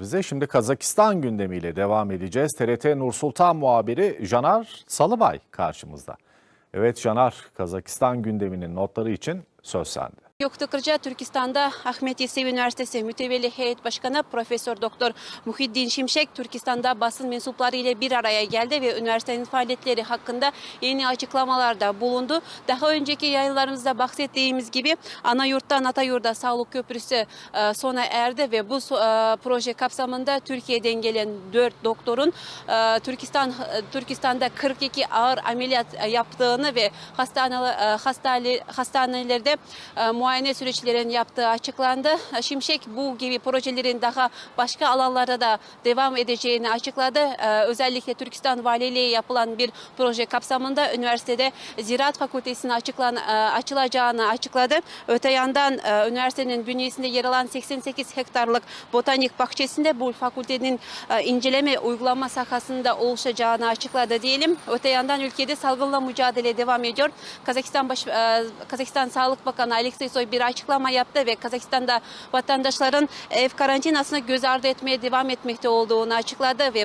Bize şimdi Kazakistan gündemiyle devam edeceğiz. TRT Nur Sultan muhabiri Canar Salıbay karşımızda. Evet Canar, Kazakistan gündeminin notları için söz sende. Göktuğ Kırca, Türkistan'da Ahmet Yesevi Üniversitesi Mütevelli Heyet Başkanı Profesör Doktor Muhiddin Şimşek, Türkistan'da basın mensupları ile bir araya geldi ve üniversitenin faaliyetleri hakkında yeni açıklamalarda bulundu. Daha önceki yayınlarımızda bahsettiğimiz gibi ana yurttan ata yurda sağlık köprüsü e, sona erdi ve bu e, proje kapsamında Türkiye'den gelen 4 doktorun e, Türkistan Türkistan'da 42 ağır ameliyat yaptığını ve hastane hastane hastanelerde e, muayene süreçlerin yaptığı açıklandı. Şimşek bu gibi projelerin daha başka alanlarda da devam edeceğini açıkladı. Ee, Özellikle Türkistan Valiliği yapılan bir proje kapsamında üniversitede Ziraat Fakültesi'nin açıklan, e, açılacağını açıkladı. Öte yandan e, üniversitenin bünyesinde yer alan 88 hektarlık botanik bahçesinde bu fakültenin e, inceleme uygulama sahasında oluşacağını açıkladı diyelim. Öte yandan ülkede salgınla mücadele devam ediyor. Kazakistan Baş, Kazakistan Sağlık Bakanı Alexey Soy bir açıklama yaptı ve Kazakistan'da vatandaşların ev karantinasını göz ardı etmeye devam etmekte olduğunu açıkladı ve